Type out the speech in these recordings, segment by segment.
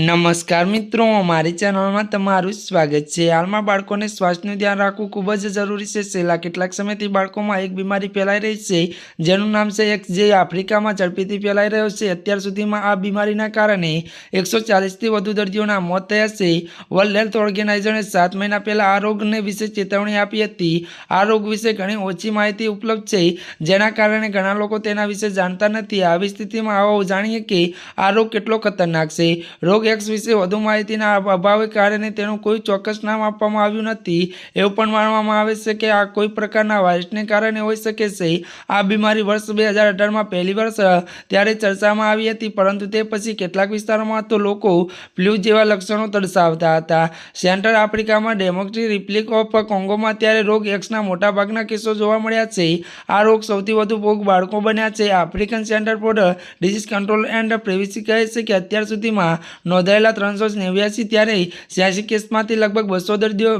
નમસ્કાર મિત્રો મારી ચેનલમાં તમારું સ્વાગત છે. હાલમાં બાળકોને શ્વાસનું ધ્યાન રાખવું ખૂબ જ જરૂરી છે. છેલ્લા કેટલાક સમયથી બાળકોમાં એક બીમારી ફેલાઈ રહી છે, જેનું નામ છે એક જે આફ્રિકામાં ઝડપીથી ફેલાઈ રહ્યો છે. અત્યાર સુધીમાં આ બીમારીના કારણે એકસો ચાલીસથી વધુ દર્દીઓના મોત થયા છે. વર્લ્ડ હેલ્થ ઓર્ગેનાઇઝેશને સાત મહિના પહેલાં આ રોગને વિશે ચેતવણી આપી હતી. આ રોગ વિશે ઘણી ઓછી માહિતી ઉપલબ્ધ છે, જેના કારણે ઘણા લોકો તેના વિશે જાણતા નથી. આવી સ્થિતિમાં આવો જાણીએ કે આ રોગ કેટલો ખતરનાક છે. રોગ એક્સ વિશે વધુ માહિતીના અભાવે કારણે તેનું કોઈ ચોક્કસ નામ આપવામાં આવ્યું નથી. એવું પણ માનવામાં આવે છે કે આ કોઈ પ્રકારના વાયરસને કારણે હોઈ શકે છે. આ બીમારી વર્ષ બે હજાર અઢારમાં પહેલી વર્ષ ત્યારે ચર્ચામાં આવી હતી, પરંતુ તે પછી કેટલાક વિસ્તારોમાં તો લોકો ફ્લૂ જેવા લક્ષણો દર્શાવતા હતા. સેન્ટ્રલ આફ્રિકામાં ડેમોક્રેટિક રિપબ્લિક ઓફ કોંગોમાં ત્યારે રોગ એક્સના મોટાભાગના કેસો જોવા મળ્યા છે. આ રોગ સૌથી વધુ ભોગ બાળકો બન્યા છે. African Centre for disease control and prevention કહે છે કે અત્યાર સુધીમાં નોંધાયેલા ત્રણસો નેવ્યાસી ત્યારે છ્યાસી કેસમાંથી લગભગ બસો દર્દીઓ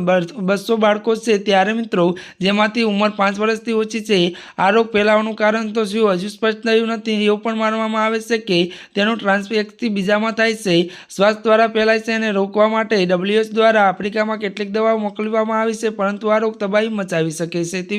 બસો બાળકો છે ત્યારે મિત્રો, જેમાંથી ઉંમર પાંચ વર્ષથી ઓછી છે. આ રોગ ફેલાવાનું કારણ તો શું હજુ સ્પષ્ટ થયું નથી, એવું પણ માનવામાં આવે છે કે તેનું ટ્રાન્સફર એકથી બીજામાં થાય છે. શ્વાસ દ્વારા ફેલાય છે અને રોકવા માટે ડબલ્યુએચ દ્વારા આફ્રિકામાં કેટલીક દવાઓ મોકલવામાં આવી છે, પરંતુ આ રોગ તબાહી મચાવી શકે છે. તેવી